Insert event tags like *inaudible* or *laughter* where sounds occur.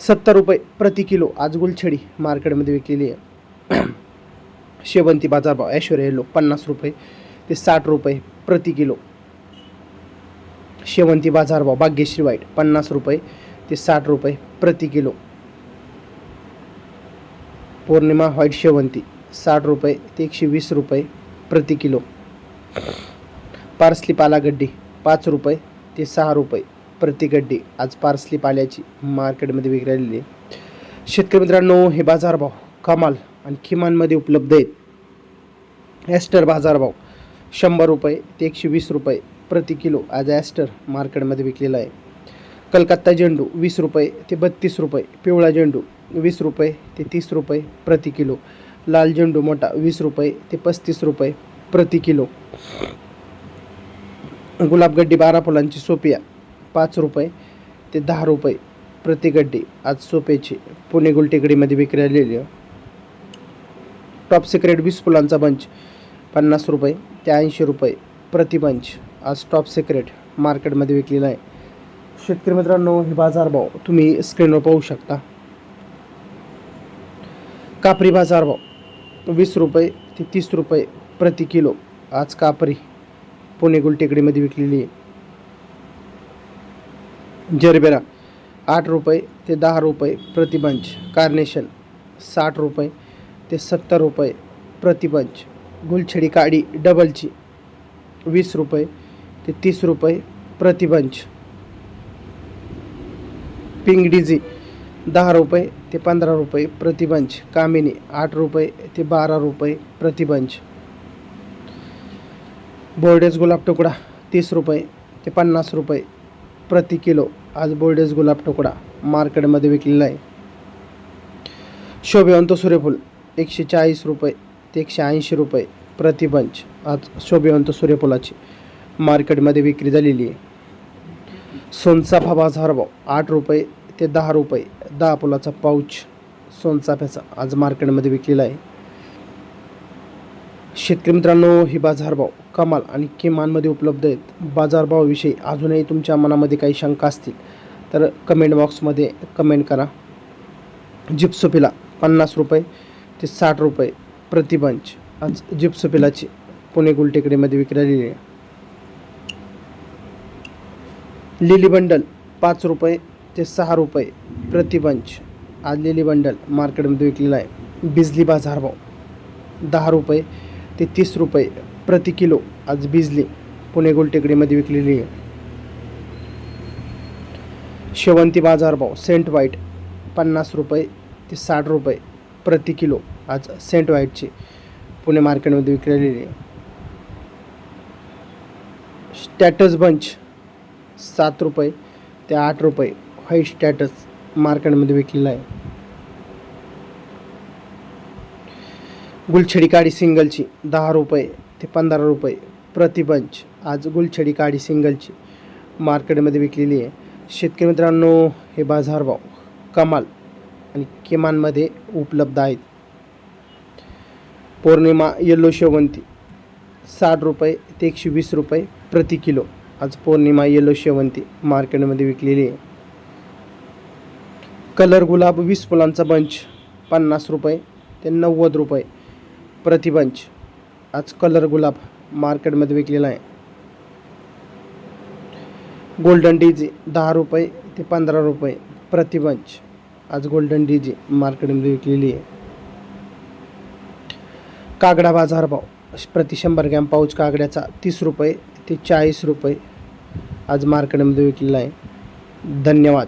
सत्तर रुपये प्रति किलो आज गुलछडी मार्केटमध्ये विकलेली आहे. *clears throat* शेवंती बाजारभाव ऐश्वर्या येलो पन्नास रुपये ते साठ रुपये प्रति किलो. शेवंती बाजारभाव भाग्यश्री वाईट पन्नास रुपये ते साठ रुपये प्रति किलो. पौर्णिमा व्हाईट शेवंती साठ रुपये ते एकशे वीस रुपये प्रति किलो. पार्सली पालागड्डी पाच रुपये ते सहा रुपये प्रति गड्डी आज पार्सली पाल्याची मार्केटमध्ये विकलेली आहे. शेतकरी मित्रांनो हे बाजारभाव कमाल आणि किमानमध्ये उपलब्ध आहेत. ॲस्टर बाजारभाव शंभर रुपये ते एकशे वीस रुपये प्रति किलो आज ॲस्टर मार्केटमध्ये विकलेला आहे. कलकत्ता झेंडू वीस रुपये ते बत्तीस रुपये पिवळा झेंडू वीस रुपये ते तीस रुपये प्रति किलो लाल झेंडू मोठा वीस रुपये ते पस्तीस रुपये प्रति किलो. गुलाबगड्डी बारा फुलांची सोपिया पाच रुपये ते दहा रुपये प्रति गड्डी. आज सोपेची पुणे गुलटेकडीमध्ये विक्री आलेली आहे. टॉप सिक्रेट वीस फुलांचा बंच पन्नास रुपये ते ऐंशी रुपये प्रतिबंच आज टॉप सिक्रेट मार्केटमध्ये विकलेला आहे. शेतकरी मित्रांनो हे बाजारभाव तुम्ही स्क्रीनवर पाहू शकता. कापरी बाजारभाव वीस रुपये ते तीस रुपये प्रति किलो. आज कापरी पुणे गुलटेकडीमध्ये विकलेली आहे. जरबेरा आठ रुपये ते दहा रुपये प्रतिबंच. कार्नेशन साठ रुपये ते सत्तर रुपये प्रतिबंच. गुलछडी काडी डबलची वीस रुपये ते तीस रुपये प्रतिबंच. बंच डिझी दहा रुपये ते पंधरा रुपये प्रतिबंच. कामिनी आठ रुपये ते बारा रुपये प्रतिबंच. बोर्डेज गुलाब तुकडा तीस रुपये ते पन्नास रुपये प्रति किलो. आज बोर्डेस गुलाब तुकडा मार्केटमध्ये विकलेला आहे. शोभिवंत सूर्यफूल एकशे चाळीस रुपये ते एकशे ऐंशी रुपये प्रतिबंच आज शोभिवंत सूर्यफुलाची मार्केटमध्ये विक्री झालेली आहे. सोनचाफा बाजारभाव आठ रुपये ते दहा रुपये. दहा फुलाचा पाऊच सोनचाफ्याचा आज मार्केटमध्ये विकलेला आहे. शेतकरी मित्रांनो ही बाजारभाव कमाल आणि किमानमध्ये उपलब्ध आहेत. बाजारभावाविषयी अजूनही तुमच्या मनामध्ये काही शंका असतील तर कमेंट बॉक्समध्ये कमेंट करा. जिप्सोपिला पन्नास रुपये ते साठ रुपये प्रतिबंच आज जिप्सोपिलाची पुणे गुलटेकडीमध्ये विक्री आहे. लिली बंडल पाच रुपये ते सहा रुपये प्रतिबंच आज लिली बंडल मार्केटमध्ये विकलेला आहे. बिजली बाजारभाव दहा रुपये ते तीस रुपये प्रति किलो आज बिजली पुणे गोलटेकडीमध्ये विकलेली आहे. शेवंती बाजारभाव सेंट व्हाईट पन्नास रुपये ते साठ रुपये प्रति किलो आज सेंट व्हाईटची पुणे मार्केटमध्ये विकलेली आहे. स्टॅटस बंच सात रुपये ते आठ रुपये व्हाईट स्टॅटस मार्केटमध्ये विकलेला आहे. गुलछडी काडी सिंगलची दहा रुपये ते पंधरा रुपये प्रतिबंच आज गुलछडी काडी सिंगलची मार्केटमध्ये विकलेली आहे. शेतकरी मित्रांनो हे बाजारभाव कमाल आणि किमानमध्ये उपलब्ध आहेत. पौर्णिमा येल्लो शेवंती साठ रुपये ते एकशे वीस रुपये प्रति किलो. आज पौर्णिमा येल्लो शेवंती मार्केटमध्ये विकलेली आहे. कलर गुलाब वीस फुलांचा बंच पन्नास रुपये ते नव्वद रुपये प्रतिबंच आज कलर गुलाब मार्केटमध्ये विकलेला आहे. गोल्डन डीजी दहा रुपये ते पंधरा रुपये प्रतिबंच आज गोल्डन डीजी मार्केटमध्ये विकलेली आहे. कागडा बाजारभाव प्रति शंभर ग्रॅम पाऊच कागड्याचा तीस रुपये ते चाळीस रुपये आज मार्केटमध्ये विकलेला आहे. धन्यवाद.